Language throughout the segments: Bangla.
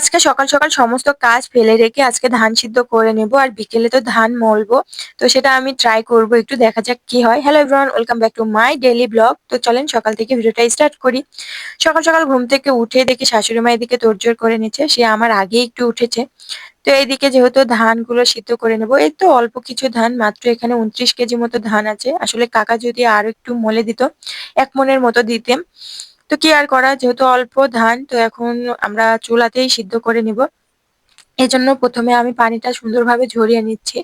আজকে সকাল সকাল সমস্ত কাজ ফেলে রেখে আজকে ধান সিদ্ধ করে নেব, আর বিকেলে তো ধান মলবো। তো সেটা আমি ট্রাই করব, একটু দেখা যাক কি হয়। Hello everyone welcome back to my daily blog তো চলেন সকাল থেকে ভিডিওটা স্টার্ট করি। সকাল সকাল ঘুম থেকে উঠে দেখি শাশুড়ি মা এদিকে তোড়জোড় করে নিচ্ছে, সে আমার আগে একটু উঠেছে। তো এইদিকে যেহেতু ধানগুলো সিদ্ধ করে নেব, এই তো অল্প কিছু ধান, মাত্র এখানে উনত্রিশ কেজি মতো ধান আছে। আসলে কাকা যদি আরও একটু মলে দিত, এক মনের মতো দিতেন। তো কি আর করা? যেহেতু অল্প ধান তো এখন আমরা চুলাতেই সিদ্ধ করে নিব। এজন্য প্রথমে আমি পানিটা সুন্দরভাবে ঝরিয়ে নিচ্ছি।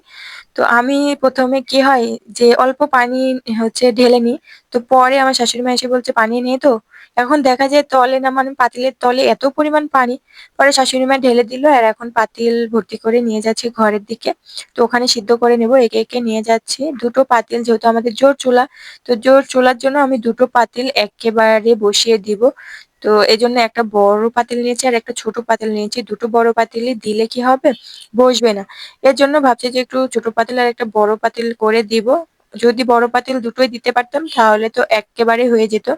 তো আমি প্রথমে কি হয় যে অল্প পানি হচ্ছে ঢেলে নিই, তো পরে আমার শাশুড়ি মা এসে বলছে, পানি নেই তো। এখন দেখা যায় তলে না মানে পাতিলের তলে এত পরিমাণ পানি। পরে শাশুড়ি মা ঢেলে দিল, আর এখন পাতিল ভর্তি করে নিয়ে যাচ্ছি ঘরের দিকে। তো ওখানে সিদ্ধ করে নেব, একে একে নিয়ে যাচ্ছি। দুটো পাতিল, যেহেতু আমাদের জোর চুলা, তো জোর চুলার জন্য আমি দুটো পাতিল একেবারে বসিয়ে দিব। তো এই জন্য একটা বড় পাতিল নিয়েছি আর একটা ছোট পাতিল নিয়েছি। দুটো বড় পাতিলে দিলে কি হবে? বসবে না। এর জন্য ভাবছি যে একটু ছোট পাতিল আর একটা বড় পাতিল করে দিব। যদি বড় পাতিল দুটোই দিতে পারতাম তাহলে তো একেবারে হয়ে যেত।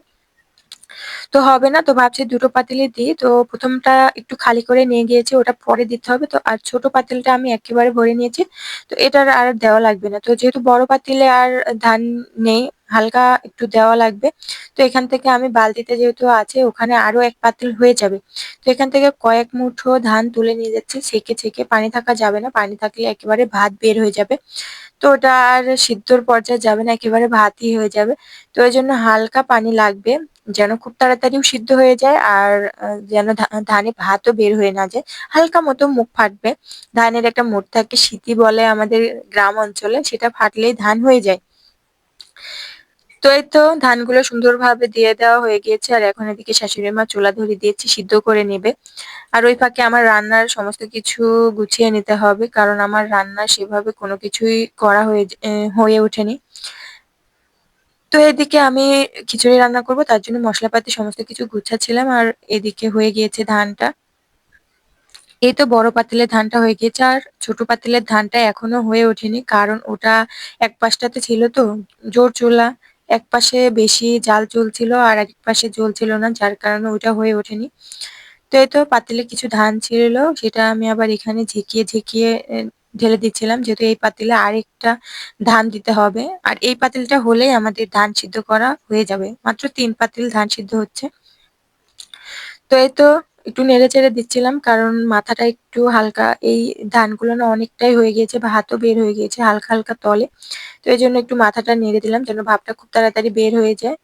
তো হবে না, তো ভাবছি দুটো পাতিলে দিই। তো প্রথমটা একটু খালি করে নিয়ে গিয়েছি, ওটা পরে দিতে হবে। তো আর ছোট পাতিলটা আমি একেবারে ভরে নিয়েছি। তো এটার আর দেওয়া লাগবে না। তো যেহেতু বড় পাতিলে আর ধান নেই হালকা একটু দেওয়া লাগবে। তো এখান থেকে আমি বালতিতে যেহেতু আছে, ওখানে আরও এক পাতিল হয়ে যাবে। তো এখান থেকে কয়েক মুঠো ধান তুলে নিয়ে যাচ্ছি। ছেঁকে ছেঁকে পানি থাকা যাবে না, পানি থাকলে একেবারে ভাত বের হয়ে যাবে। তো ওটা আর সিদ্ধর পর্যায়ে যাবে না, একেবারে ভাতই হয়ে যাবে। তো ওই জন্য হালকা পানি লাগবে, যেন খুব তাড়াতাড়িও সিদ্ধ হয়ে যায় আর যেন ধানে ভাতও বের হয়ে না যায়। হালকা মতো মুখ ফাটবে। ধানের একটা মুখ থাকে, সিটি বলে আমাদের গ্রাম অঞ্চলে, সেটা ফাটলেই ধান হয়ে যায়। তো এই তো ধানগুলো সুন্দরভাবে দিয়ে দেওয়া হয়ে গিয়েছে, আর এখন এদিকে শাশুড়ি মা চুলা ধরে দিয়েছি, সিদ্ধ করে নেবে। আর ওই ফাঁকে আমার রান্নার সমস্ত কিছু গুছিয়ে নিতে হবে, কারণ আমার রান্না সেভাবে কোনো কিছুই করা হয়ে হয়ে ওঠেনি। তো এদিকে আমি খিচুড়ি রান্না করব, তার জন্য মশলাপাতি সমস্ত কিছু গুছাচ্ছিলাম, আর এদিকে হয়ে গিয়েছে ধানটা। এই তো বড় পাতিলের ধানটা হয়ে গিয়েছে, আর ছোট পাতিলের ধানটা এখনও হয়ে ওঠেনি, কারণ ওটা এক পাশটাতে ছিল তো, জোর চুলা। এক পাশে বেশি জাল চলছিল আর এক পাশে জ্বলছিল না, যার কারণে ওটা হয়ে ওঠেনি। তো এই তো পাতিলে কিছু ধান ছিল, সেটা আমি আবার এখানে ঝেঁকিয়ে ঝেঁকিয়ে ঢেলে দিচ্ছিলাম, যেহেতু এই পাতিলে আরেকটা ধান দিতে হবে। আর এই পাতিলটা হলেই আমাদের ধান সিদ্ধ করা হয়ে যাবে। মাত্র তিন পাতিল ধান সিদ্ধ হচ্ছে। তো এই তো একটু নেড়ে চেড়ে দিচ্ছিলাম, কারণ মাথাটা একটু হালকা, এই ধানগুলো না অনেকটাই হয়ে গিয়েছে বা হাতও বের হয়ে গিয়েছে হালকা হালকা তলে। তো এই জন্য একটু মাথাটা নেড়ে দিলাম যেন ভাবটা খুব তাড়াতাড়ি বের হয়ে যায়।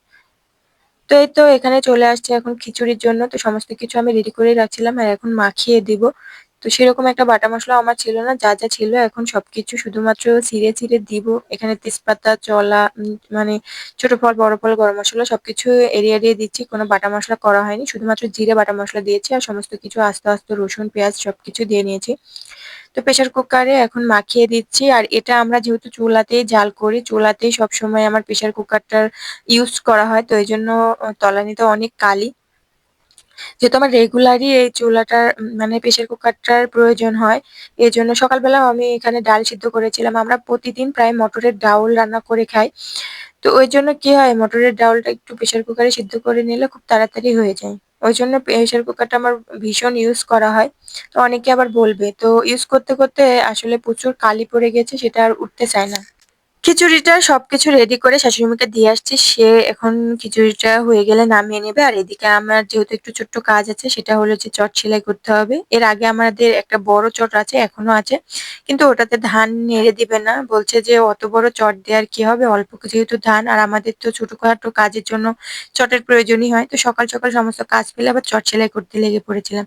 তো এই তো এখানে চলে আসছে এখন খিচুড়ির জন্য, তো সমস্ত কিছু আমি রেডি করে রাখছিলাম আর এখন মাখিয়ে দিব। তো সেরকম একটা বাটা মশলা আমার ছিল না, যা যা ছিল। এখন সবকিছু শুধুমাত্র ছিঁড়ে ছিঁড়ে দিব। এখানে তেজপাতা, চলা মানে ছোট ফল, বড় ফল, গরম মশলা সবকিছু এড়িয়ে এড়িয়ে দিচ্ছি। কোনো বাটা মশলা করা হয়নি। শুধুমাত্র জিরে বাটা মশলা দিয়েছি আর সমস্ত কিছু আস্তে আস্তে রসুন, পেঁয়াজ সবকিছু দিয়ে নিয়েছি। তো প্রেশার কুকারে এখন মাখিয়ে দিচ্ছি। আর এটা আমরা যেহেতু চুলাতেই জাল করি, চুলাতেই সবসময় আমার প্রেশার কুকারটার ইউজ করা হয়। তো এই জন্য তলানিতে অনেক কালি। যেহেতু আমার রেগুলারই এই চুলাটার মানে প্রেশার কুকারটার প্রয়োজন হয় এই জন্য সকালবেলা আমি এখানে ডাল সিদ্ধ করেছিলাম। আমরা প্রতিদিন প্রায় মটরের ডাউল রান্না করে খাই। তো ওই জন্য কি হয়, মটরের ডাউলটা একটু প্রেশার কুকারে সিদ্ধ করে নিলে খুব তাড়াতাড়ি হয়ে যায়। ওই জন্য প্রেশার কুকারটা আমার ভীষণ ইউজ করা হয়। তো অনেকে আবার বলবে, তো ইউজ করতে করতে আসলে প্রচুর কালি পড়ে গেছে, সেটা আর উঠতে চায় না। খিচুড়িটা সবকিছু রেডি করে শাশুড়িমাকে দিয়ে আসছি। সে এখন খিচুড়িটা হয়ে গেলে নামিয়ে নেবে। আর এদিকে আমার যেহেতু একটু ছোট্ট কাজ আছে, সেটা হলো যে চট সেলাই করতে হবে। এর আগে আমাদের একটা বড় চট আছে, এখনও আছে। কিন্তু ওটাতে ধান নেড়ে দিবে না। বলছে যে অত বড় চট দেওয়ার কি হবে? অল্প যেহেতু ধান, আর আমাদের তো ছোটখাটো কাজের জন্য চটের প্রয়োজনই হয়। তো সকাল সকাল সমস্ত কাজ ফেলে আবার চট সেলাই করতে লেগে পড়েছিলাম।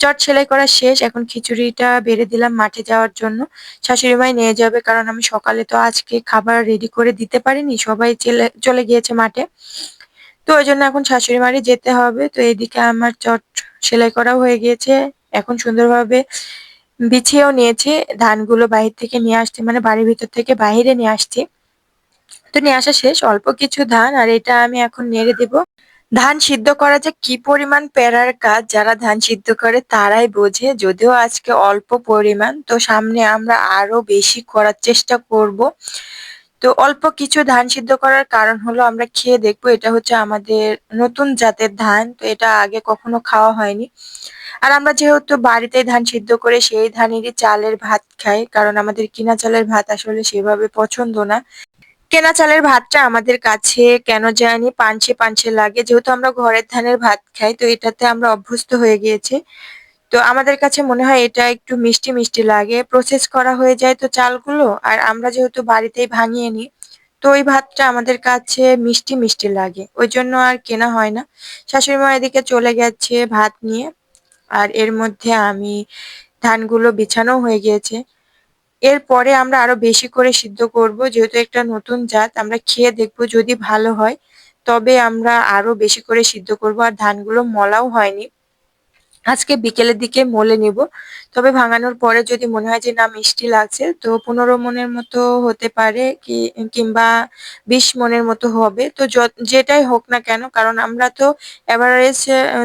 চট সেলাই করা শেষ। এখন খিচুড়িটা বেড়ে দিলাম মাঠে যাওয়ার জন্য। শাশুড়ি মাই নিয়ে যাবে, কারণ আমি সকালে তো আজকে খাবার রেডি করে দিতে পারিনি, সবাই চলে চলে গিয়েছে মাঠে। তো ওই জন্য এখন শাশুড়ি মারি যেতে হবে। তো এদিকে আমার চট সেলাই করাও হয়ে গিয়েছে। এখন সুন্দরভাবে বিছিয়েও নিয়েছে। ধানগুলো বাহির থেকে নিয়ে আসছে মানে বাড়ির ভিতর থেকে বাহিরে নিয়ে আসছি। তো নিয়ে আসা শেষ, অল্প কিছু ধান, আর এটা আমি এখন নেড়ে দেব। ধান সিদ্ধ করা যে কি পরিমাণ প্যারার কাজ যারা ধান সিদ্ধ করে তারাই বোঝে। যদিও আজকে অল্প পরিমাণ, তো সামনে আমরা আরও বেশি করার চেষ্টা করব। তো অল্প কিছু ধান সিদ্ধ করার কারণ হলো আমরা খেয়ে দেখব, এটা হচ্ছে আমাদের নতুন জাতের ধান, তো এটা আগে কখনো খাওয়া হয়নি। আর আমরা যেহেতু বাড়িতে ধান সিদ্ধ করে সেই ধানেরই চালের ভাত খাই, কারণ আমাদের কিনা চালের ভাত আসলে সেভাবে পছন্দ না। কেনা চালের ভাতটা আমাদের কাছে কেন জানি পাঞ্চে পাঞ্চে লাগে। যেহেতু আমরা ঘরের ধানের ভাত খাই, তো এটাতে আমরা অভ্যস্ত হয়ে গিয়েছি। তো আমাদের কাছে মনে হয় এটা একটু মিষ্টি মিষ্টি লাগে। প্রসেস করা হয়ে যায় তো চালগুলো। আর আমরা যেহেতু বাড়িতেই ভাঙিয়ে নিই, তো ওই ভাতটা আমাদের কাছে মিষ্টি মিষ্টি লাগে। ওই জন্য আর কেনা হয় না। শাশুড়ি মা এদিকে চলে গেছে ভাত নিয়ে। আর এর মধ্যে আমি ধানগুলো বিছানো হয়ে গিয়েছে। এরপরে আমরা আরও বেশি করে সিদ্ধ করব। যেহেতু একটা নতুন জাত, আমরা খেয়ে দেখব যদি ভালো হয়। তবে আমরা আরও বেশি করে সিদ্ধ করব। আর ধানগুলো মলাও হয়নি। আজকে বিকেলের দিকে মলে নিব। তবে ভাঙানোর পরে যদি মনে হয় যে না, মিষ্টি লাগছে, তো পনেরো মনের মতো হতে পারে কি, কিংবা বিশ মনের মতো হবে। তো যেটাই হোক না কেন, কারণ আমরা তো এভারেজ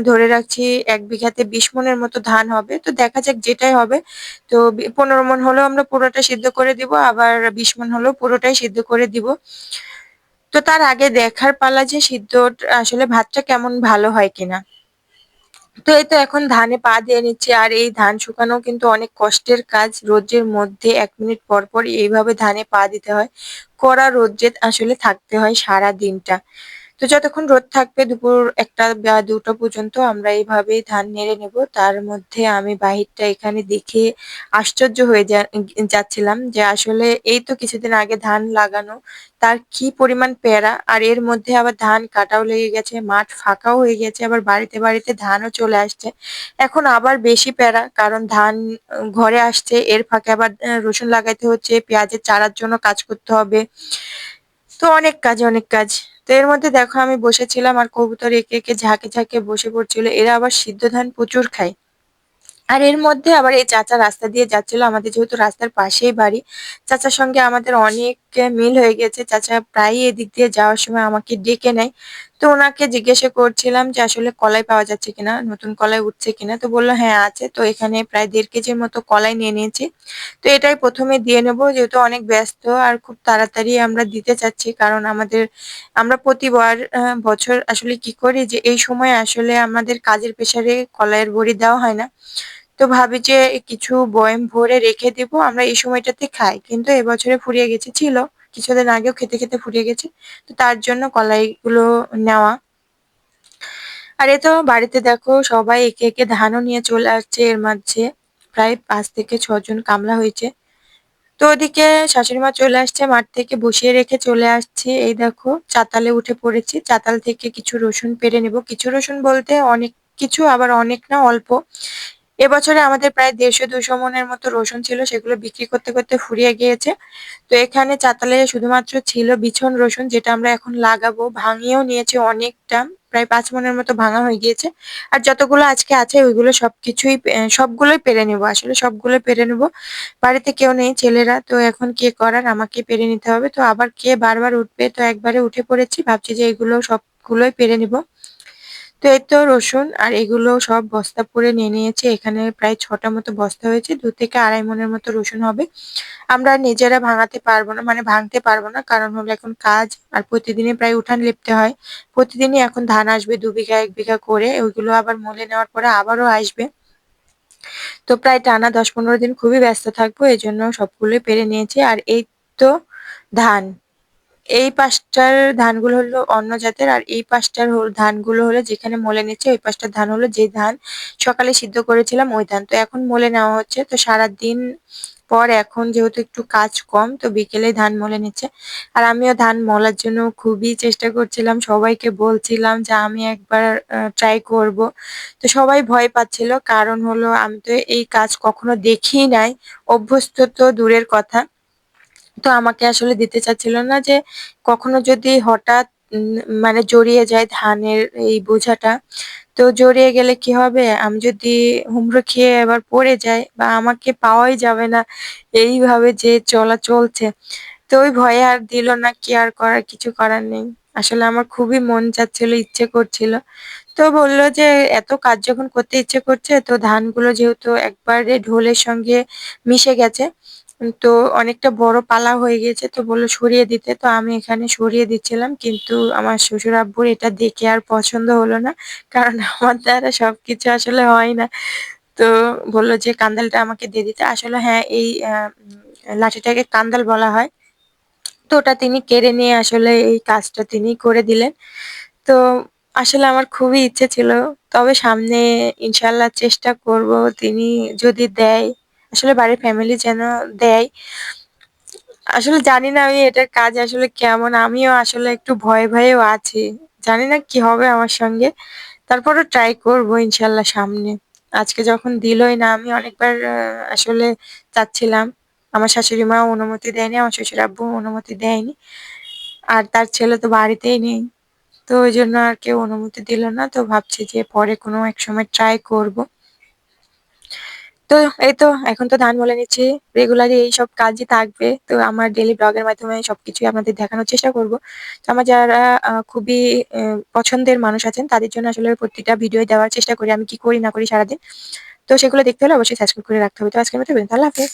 ধরে রাখছি এক বিঘাতে বিশ মনের মতো ধান হবে। তো দেখা যাক যেটাই হবে। তো পনেরো মন হলেও আমরা পুরোটা সিদ্ধ করে দিব, আবার বিশ মন হলেও পুরোটাই সিদ্ধ করে দিব। তো তার আগে দেখার পালা যে সিদ্ধ, আসলে ভাতটা কেমন ভালো হয় কিনা। তো এই তো এখন ধানে পা দিয়ে নিচ্ছে, আর এই ধান শুকানো কিন্তু অনেক কষ্টের কাজ। রোদ্রের মধ্যে এক মিনিট পর পর এইভাবে ধানে পা দিতে হয়। কড়া রোদ্রে আসলে থাকতে হয় সারা দিনটা তো যতক্ষণ রোদ থাকবে দুপুর একটা বা দুটো পর্যন্ত আমরা এইভাবেই ধান নেড়ে নেব। তার মধ্যে আমি বাহিরটা এখানে দেখে আশ্চর্য হয়ে যাচ্ছিলাম যে আসলে এই তো কিছুদিন আগে ধান লাগানো, তার কি পরিমাণ পেয়ারা, আর এর মধ্যে আবার ধান কাটাও লেগে গেছে, মাঠ ফাঁকাও হয়ে গেছে, আবার বাড়িতে বাড়িতে ধানও চলে আসছে। এখন আবার বেশি প্যারা, কারণ ধান ঘরে আসছে, এর ফাঁকে আবার রসুন লাগাইতে হচ্ছে, পেঁয়াজের চারার জন্য কাজ করতে হবে। তো অনেক কাজ অনেক কাজ। তো এর মধ্যে দেখো আমি বসেছিলাম আর কবুতর একে একে ঝাঁকে ঝাঁকে বসে পড়ছিল। এরা আবার সিদ্ধ ধান প্রচুর খায়। আর এর মধ্যে আবার এই চাচা রাস্তা দিয়ে যাচ্ছিল। আমাদের যেহেতু রাস্তার পাশেই বাড়ি, চাচার সঙ্গে আমাদের অনেক মিল হয়ে গেছে চাচা প্রায়ই এদিক দিয়ে যাওয়ার সময় আমাকে ডেকে নেয়। তো ওনাকে জিজ্ঞাসা করছিলাম যে আসলে কলাই পাওয়া যাচ্ছে কিনা, নতুন কলাই উঠছে কিনা। তো বলল হ্যাঁ আছে। তো এখানে প্রায় দেড় কেজির মতো কলাই নিয়ে নিয়েছি। তো এটাই প্রথমে দিয়ে নেব, যেহেতু অনেক ব্যস্ত আর খুব তাড়াতাড়ি আমরা দিতে চাচ্ছি। কারণ আমাদের, আমরা প্রতিবার বছর আসলে কি করি যে এই সময় আসলে আমাদের কাজের পেশারে কলাইয়ের বড়ি দেওয়া হয় না। তো ভাবি যে কিছু বয়ম ভরে রেখে দিব, আমরা এই সময়টাতে খাই। কিন্তু এবছরে ফুরিয়ে গেছে, ছিল। কিছুদিন আগেও খেতে খেতে ফুরিয়ে গেছে। তো তার জন্য কলাইগুলো নেওয়া। আর এ তো বাড়িতে দেখো, সবাই একে একে ধানও নিয়ে চলে আসছে। এর মাঝে প্রায় পাঁচ থেকে ছজন কামলা হয়েছে। তো ওদিকে শাশুড়ি মা চলে আসছে, মাঠ থেকে বসিয়ে রেখে চলে আসছে। এই দেখো, চাতালে উঠে পড়েছি। চাতাল থেকে কিছু রসুন পেরে নেব। কিছু রসুন বলতে অনেক কিছু, আবার অনেক না, অল্প। এবছরে আমাদের প্রায় দেড়শো, দুশো মনের মতো রসুন ছিল, সেগুলো বিক্রি করতে করতে ফুরিয়ে গিয়েছে। তো এখানে চাতালে শুধুমাত্র ছিল বিছন রসুন, যেটা আমরা এখন লাগাবো। ভাঙিয়েও নিয়েছে অনেকটা, প্রায় পাঁচ মনের মতো ভাঙা হয়ে গিয়েছে। আর যতগুলো আজকে আছে, ওইগুলো সবকিছুই সবগুলোই পেরে নেব। আসলে সবগুলোই পেরে নেব। বাড়িতে কেউ নেই, ছেলেরা, তো এখন কে করার? আমাকে পেরে নিতে হবে। তো আবার কে বারবার উঠবে, তো একবারে উঠে পড়েছি। ভাবছি যে এগুলো সবগুলোই পেরে নিব। তো এই তো রসুন আর এগুলো সব বস্তা পরে নিয়ে নিয়েছে। এখানে প্রায় ছটা মতো বস্তা হয়েছে, দু থেকে আড়াই মনের মতো রসুন হবে। আমরা নিজেরা ভাঙাতে পারব না মানে ভাঙতে পারব না, কারণ হলো এখন কাজ আর প্রতিদিনই প্রায় উঠান লিপতে হয়। প্রতিদিনই এখন ধান আসবে দু বিঘা, এক বিঘা করে, ওইগুলো আবার মলে নেওয়ার পরে আবারও আসবে। তো প্রায় টানা দশ পনেরো দিন খুবই ব্যস্ত থাকব এই জন্য সবগুলোই পেরে নিয়েছি। আর এই তো ধান এই পাঁচটার ধানগুলো হলো অন্য জাতের আর এই পাঁচটার ধানগুলো হলো যেখানে মলে নিচ্ছে, ওই পাঁচটার ধান হলো যে ধান সকালে সিদ্ধ করেছিলাম ওই ধান। তো এখন মলে নেওয়া হচ্ছে, তো সারা দিন পর এখন যেহেতু একটু কাজ কম, তো বিকেলে ধান মলে নিচ্ছে। আর আমিও ধান মলার জন্য খুবই চেষ্টা করছিলাম, সবাইকে বলছিলাম যে আমি একবার ট্রাই করব। তো সবাই ভয় পাচ্ছিল, কারণ হলো আমি তো এই কাজ কখনো দেখি নাই, অভ্যস্ত তো দূরের কথা। তো আমাকে আসলে দিতে চাচ্ছিল না যে কখনো যদি হঠাৎ মানে জড়িয়ে যায় ধানের এই বোঝাটা, তো জড়িয়ে গেলে কি হবে? আমি যদি হুমড়ো খেয়ে এবার পড়ে যাই বা আমাকে পাওয়াই যাবে না, এইভাবে যে চলা চলছে, তো ওই ভয়ে আর দিল না, কি আর করার, কিছু করার নেই। আসলে আমার খুবই মন চাচ্ছিল, ইচ্ছে করছিল। তো বলল যে এত কাজ যখন করতে ইচ্ছে করছে, তো ধানগুলো যেহেতু একবারে ঢোলের সঙ্গে মিশে গেছে তো অনেকটা বড় পালা হয়ে গেছে, তো বলল সরিয়ে দিতে। তো আমি এখানে সরিয়ে দিচ্ছিলাম, কিন্তু আমার শ্বশুর আব্বুর এটা দেখে আর পছন্দ হলো না, কারণ আমার দ্বারা সবকিছু আসলে হয় না। তো বলল যে, কান্দালটা আমাকে দিয়ে দিতে। আসলে হ্যাঁ এই লাঠিটাকে কান্দাল বলা হয়। তো ওটা তিনি কেড়ে নিয়ে আসলে এই কাজটা তিনি করে দিলেন। তো আসলে আমার খুবই ইচ্ছে ছিল, তবে সামনে ইনশাল্লাহ চেষ্টা করব। তিনি যদি দেয় আসলে বাড়ির ফ্যামিলি যেন দেয়। আসলে জানি না আমি এটার কাজ আসলে কেমন, আমিও আসলে একটু ভয়ে ভয়েও আছি। জানি না কি হবে আমার সঙ্গে। তারপরও ট্রাই করব ইনশাল্লাহ সামনে। আজকে যখন দিলই না, আমি অনেকবার আসলে চাচ্ছিলাম। আমার শাশুড়ি মা অনুমতি দেয়নি, আমার শ্বশুর আব্বু অনুমতি দেয়নি। আর তার ছেলে তো বাড়িতেই নেই। তো ওই জন্য আর কেউ অনুমতি দিল না। তো ভাবছি যে পরে কোনো এক সময় ট্রাই করব। তো এই তো, এখন তো ধান বলে নিচ্ছি। রেগুলারই এই সব কাজই থাকবে। তো আমার ডেলি ব্লগের মাধ্যমে সবকিছু আপনাদের দেখানোর চেষ্টা করব। তো আমার যারা খুবই পছন্দের মানুষ আছেন, তাদের জন্য আসলে প্রতিটা ভিডিও দেওয়ার চেষ্টা করি। আমি কি করি না করি সারাদিন। তো সেগুলো দেখতে হলে অবশ্যই সাবস্ক্রাইব করে রাখতে হবে। তো আজকের মতো আল্লাহ হাফেজ।